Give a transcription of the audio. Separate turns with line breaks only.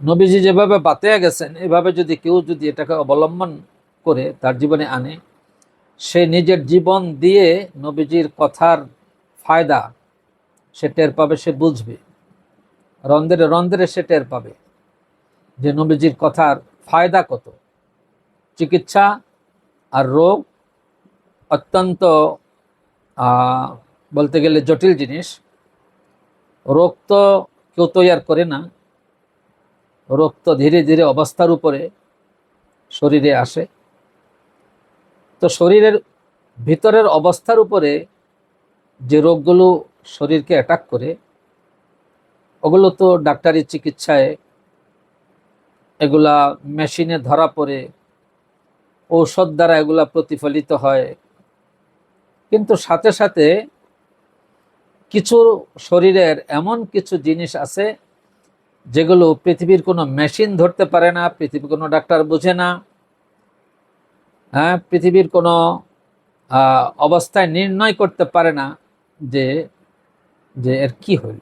নবীজি যেভাবে বাতিয়া গেছেন, এভাবে যদি কেউ যদি এটাকে অবলম্বন করে তার জীবনে আনে, সে নিজের জীবন দিয়ে নবীজির কথার ফায়দা সে টের পাবে, সে বুঝবে। রন্ধ্রে রন্ধ্রে সে টের পাবে যে নবীজির কথার ফায়দা কত। চিকিৎসা আর রোগ অত্যন্ত বলতে গেলে জটিল জিনিস। রোগ তো কেউ তৈয়ার করে না। রোগ তো ধীরে ধীরে অবস্থার উপরে শরীরে আসে। তো শরীরের ভিতরের অবস্থার উপরে যে রোগগুলো শরীরকে অ্যাটাক করে, ওগুলো তো ডাক্তারি চিকিৎসায় এগুলা মেশিনে ধরা পড়ে, ঔষধ দ্বারা এগুলা প্রতিফলিত হয়। কিন্তু সাথে সাথে কিছু শরীরের এমন কিছু জিনিস আছে যেগুলো পৃথিবীর কোনো মেশিন ধরতে পারে না, পৃথিবীর কোনো ডাক্তার বোঝে না হ্যাঁ পৃথিবীর কোনো অবস্থায় নির্ণয় করতে পারে না যে যে এর কি হইল।